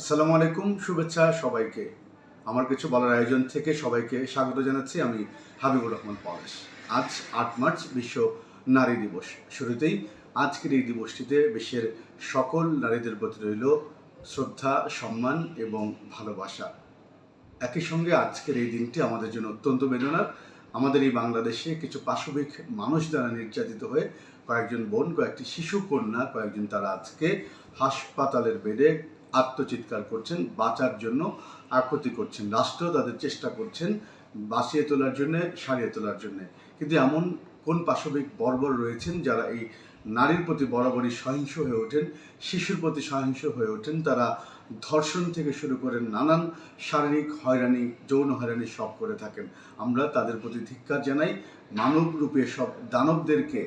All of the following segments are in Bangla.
আসসালামু আলাইকুম, শুভেচ্ছা সবাইকে। আমার কিছু বলার আয়োজন থেকে সবাইকে স্বাগত জানাচ্ছি আমি হাবিবুর রহমান পরেশ আজ আট মার্চ, বিশ্ব নারী দিবস। শুরুতেই আজকের এই দিবসটিতে বিশ্বের সকল নারীদের প্রতি রইল শ্রদ্ধা, সম্মান এবং ভালোবাসা। একই সঙ্গে আজকের এই দিনটি আমাদের জন্য অত্যন্ত বেদনার। আমাদের এই বাংলাদেশে কিছু পাশবিক মানুষ দ্বারা নির্যাতিত হয়ে কয়েকজন বোন, কয়েকটি শিশু কন্যা, কয়েকজন তারা আজকে হাসপাতালের বেডে আত্মচিৎকার করছেন, বাঁচার জন্য আকুতি করছেন। রাষ্ট্র তাদের চেষ্টা করছেন বাঁচিয়ে তোলার জন্যে, সারিয়ে তোলার জন্য। কিন্তু এমন কোন পাশবিক বর্বর রয়েছেন যারা এই নারীর প্রতি বরাবরই সহিংস হয়ে ওঠেন, শিশুর প্রতি সহিংস হয়ে ওঠেন, তারা ধর্ষণ থেকে শুরু করে নানান শারীরিক হয়রানি, যৌন হয়রানি সব করে থাকেন। আমরা তাদের প্রতি ধিক্কার জানাই, মানব রূপে সব দানবদেরকে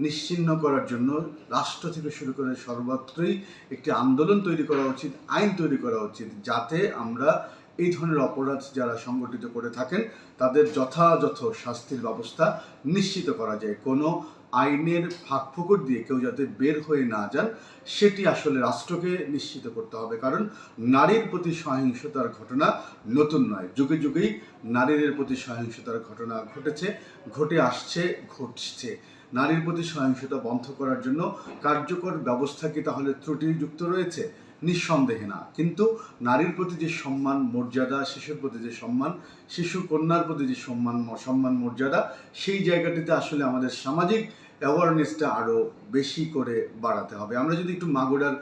নিশ্চিহ্ন করার জন্য রাষ্ট্র থেকে শুরু করে সর্বত্রই একটি আন্দোলন তৈরি করা উচিত, আইন তৈরি করা উচিত, যাতে আমরা এই ধরনের অপরাধ যারা সংগঠিত করে থাকেন, তাদের যথাযথ শাস্তির ব্যবস্থা নিশ্চিত করা যায়। কোনো আইনের ফাঁকফোকর দিয়ে কেউ যাতে বের হয়ে না যান, সেটি আসলে রাষ্ট্রকে নিশ্চিত করতে হবে। কারণ নারীর প্রতি সহিংসতার ঘটনা নতুন নয়। যুগে যুগেই নারীদের প্রতি সহিংসতার ঘটনা ঘটেছে, ঘটে আসছে, ঘটছে। নারীর প্রতি সহিংসতা বন্ধ করার জন্য কার্যকর ব্যবস্থা কি তাহলে ত্রুটিযুক্ত রয়েছে? নিঃসন্দেহে না। কিন্তু নারীর প্রতি যে সম্মান, মর্যাদা, শিশুর প্রতি যে সম্মান, শিশু কন্যার প্রতি যে সম্মান সম্মান, মর্যাদা, সেই জায়গাটিতে আসলে আমাদের সামাজিক অ্যাওয়ারনেসটা আরও বেশি করে বাড়াতে হবে। আমরা যদি একটু মাগুরার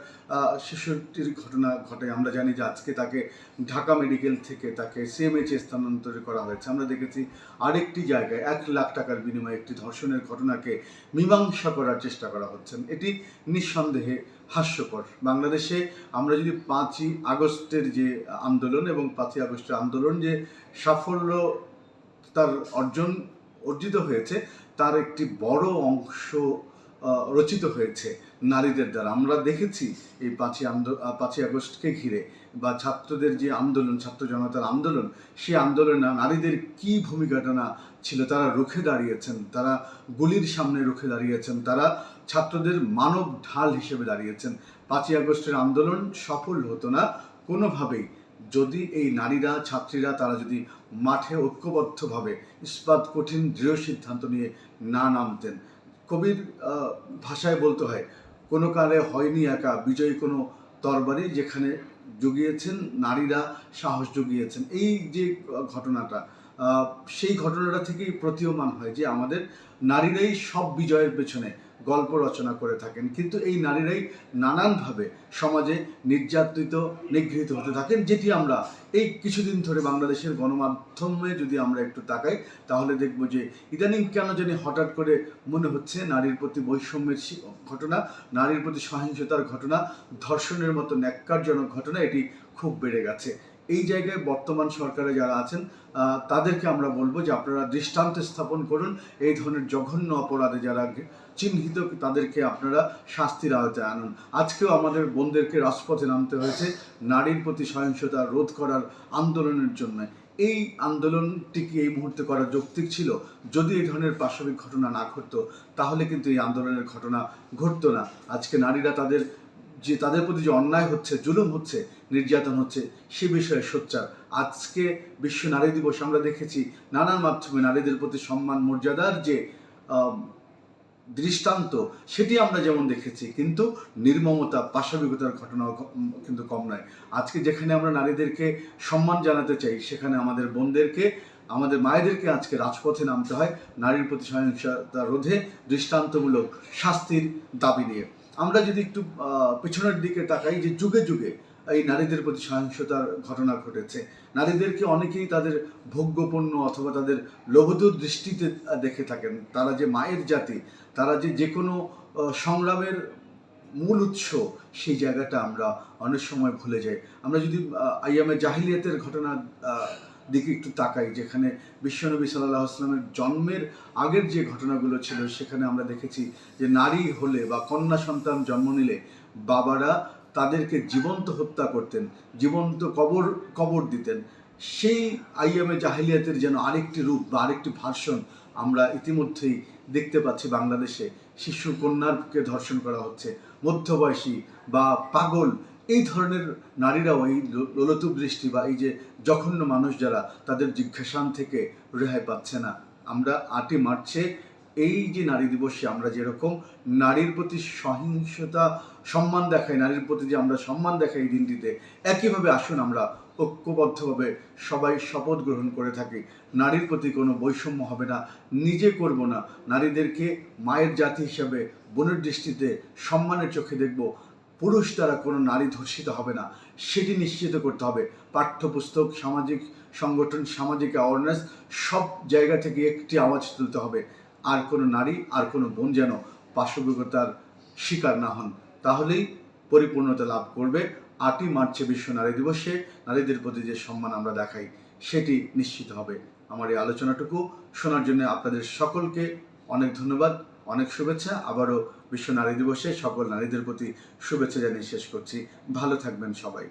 শিশুটির ঘটনা ঘটে, আমরা জানি যে আজকে তাকে ঢাকা মেডিকেল থেকে তাকে সিএমএইচে স্থানান্তর করা হয়েছে। আমরা দেখেছি আরেকটি জায়গায় এক লাখ টাকার বিনিময়ে একটি ধর্ষণের ঘটনাকে মীমাংসা করার চেষ্টা করা হচ্ছে। এটি নিঃসন্দেহে হাস্যকর। বাংলাদেশে আমরা যদি পাঁচই আগস্টের যে আন্দোলন এবং পাঁচই আগস্টের আন্দোলন যে সাফল্য তার অর্জন অর্জিত হয়েছে, তার একটি বড় অংশ রচিত হয়েছে নারীদের দ্বারা। আমরা দেখেছি এই পাঁচই আন্দো- পাঁচই আগস্টকে ঘিরে বা ছাত্রদের যে আন্দোলন, ছাত্র জনতার আন্দোলন, সেই আন্দোলনে নারীদের কি ভূমিকাটা ছিল, তারা রুখে দাঁড়িয়েছেন, তারা গুলির সামনে রুখে দাঁড়িয়েছেন, তারা ছাত্রদের মানব ঢাল হিসেবে দাঁড়িয়েছেন। পাঁচই আগস্টের আন্দোলন সফল হতো না, কোনোভাবেই। যদি এই নারীরা, ছাত্রীরা তারা যদি মাঠে ঐক্যবদ্ধভাবে ইস্পাত কঠিন, দৃঢ় সিদ্ধান্ত নিয়ে না নামতেন। কবির ভাষায় বলতে হয়, কোনো কালে হয়নি একা, বিজয়ী কোনো তরবারি যেখানে জুগিয়েছেন নারীরা, সাহস জুগিয়েছেন। এই যে ঘটনাটা সেই ঘটনাটা থেকেই প্রতীয়মান হয় যে আমাদের নারীরাই সব বিজয়ের পেছনে গল্প রচনা করে থাকেন। কিন্তু এই নারীরাই নানানভাবে সমাজে নির্যাতিত, নিগৃহীত হতে থাকেন, যেটি আমরা এই কিছুদিন ধরে বাংলাদেশের গণমাধ্যমে যদি আমরা একটু তাকাই, তাহলে দেখব যে ইদানিং কেন জানি হঠাৎ করে মনে হচ্ছে নারীর প্রতি বৈষম্যের ঘটনা, নারীর প্রতি সহিংসতার ঘটনা, ধর্ষণের মতো ন্যাক্কারজনক ঘটনা, এটি খুব বেড়ে গেছে। এই জায়গায় বর্তমান সরকারে যারা আছেন তাদেরকে আমরা বলব যে আপনারা দৃষ্টান্ত স্থাপন করুন। এই ধরনের জঘন্য অপরাধে যারা চিহ্নিত, তাদেরকে আপনারা শাস্তির আওতায় আনুন। আজকেও আমাদের বোনদেরকে রাজপথে নামতে হয়েছে নারীর প্রতি সহিংসতা রোধ করার আন্দোলনের জন্য। এই আন্দোলনটি কি এই মুহূর্তে করা যৌক্তিক ছিল? যদি এই ধরনের পাশবিক ঘটনা না ঘটতো, তাহলে কিন্তু এই আন্দোলনের ঘটনা ঘটতো না। আজকে নারীরা তাদের যে তাদের প্রতি যে অন্যায় হচ্ছে, জুলুম হচ্ছে, নির্যাতন হচ্ছে, সে বিষয়ে সোচ্চার। আজকে বিশ্ব নারী দিবস আমরা দেখেছি নানান মাধ্যমে নারীদের প্রতি সম্মান, মর্যাদার যে দৃষ্টান্ত, সেটি আমরা যেমন দেখেছি, কিন্তু নির্মমতা, পাশবিকতার ঘটনাও কিন্তু কম নয়। আজকে যেখানে আমরা নারীদেরকে সম্মান জানাতে চাই, সেখানে আমাদের বোনদেরকে, আমাদের মায়েদেরকে আজকে রাজপথে নামতে হয়, নারীর প্রতি সহিংসতা রোধে দৃষ্টান্তমূলক শাস্তির দাবি নিয়ে। আমরা যদি একটু পেছনের দিকে তাকাই যে যুগে যুগে এই নারীদের প্রতি সহিংসতার ঘটনা ঘটেছে। নারীদেরকে অনেকেই তাদের ভোগ্যপণ্য অথবা তাদের লোভদূর দৃষ্টিতে দেখে থাকেন। তারা যে মায়ের জাতি, তারা যে যে কোনো সংগ্রামের মূল উৎস, সেই জায়গাটা আমরা অনেক সময় ভুলে যাই। আমরা যদি আইয়ামে জাহিলিয়াতের ঘটনা দিকে একটু তাকাই, যেখানে বিশ্বনবী সাল্লাহ আসলামের জন্মের আগের যে ঘটনাগুলো ছিল, সেখানে আমরা দেখেছি যে নারী হলে বা কন্যা সন্তান জন্ম নিলে বাবারা তাদেরকে জীবন্ত হত্যা করতেন, জীবন্ত কবর কবর দিতেন। সেই আইয়ামে জাহিলিয়াতের যেন আরেকটি রূপ বা আরেকটি ভার্সন আমরা ইতিমধ্যেই দেখতে পাচ্ছি বাংলাদেশে। শিশু কন্যাকে ধর্ষণ করা হচ্ছে, মধ্যবয়সী বা পাগল এই ধরনের নারীরাও এই লোলতুপ দৃষ্টি বা এই যে জঘন্য মানুষ যারা, তাদের জিজ্ঞাসান থেকে রেহাই পাচ্ছে না। আমরা আটই মার্চে এই যে নারী দিবসে আমরা যেরকম নারীর প্রতি সহিংসতা সম্মান দেখাই, নারীর প্রতি যে আমরা সম্মান দেখাই এই দিনটিতে, একইভাবে আসুন আমরা ঐক্যবদ্ধভাবে সবাই শপথ গ্রহণ করে থাকি। নারীর প্রতি কোনো বৈষম্য হবে না, নিজে করব না। নারীদেরকে মায়ের জাতি হিসাবে বোনের দৃষ্টিতে সম্মানের চোখে দেখব। পুরুষ দ্বারা কোনো নারী ধর্ষিত হবে না, সেটি নিশ্চিত করতে হবে। পাঠ্যপুস্তক, সামাজিক সংগঠন, সামাজিক অ্যাওয়ারনেস সব জায়গা থেকে একটি আওয়াজ তুলতে হবে। আর কোনো নারী, আর কোনো বোন যেন পাশবিকতার শিকার না হন, তাহলেই পরিপূর্ণতা লাভ করবে। আটই মার্চে বিশ্ব নারী দিবসে নারীদের প্রতি যে সম্মান আমরা দেখাই, সেটি নিশ্চিত হবে। আমার এই আলোচনাটুকু শোনার জন্য আপনাদের সকলকে অনেক ধন্যবাদ। অনেক শুভেচ্ছা। আবারও বিশ্ব নারী দিবসে সকল নারীদের প্রতি শুভেচ্ছা জানিয়ে শেষ করছি। ভালো থাকবেন সবাই।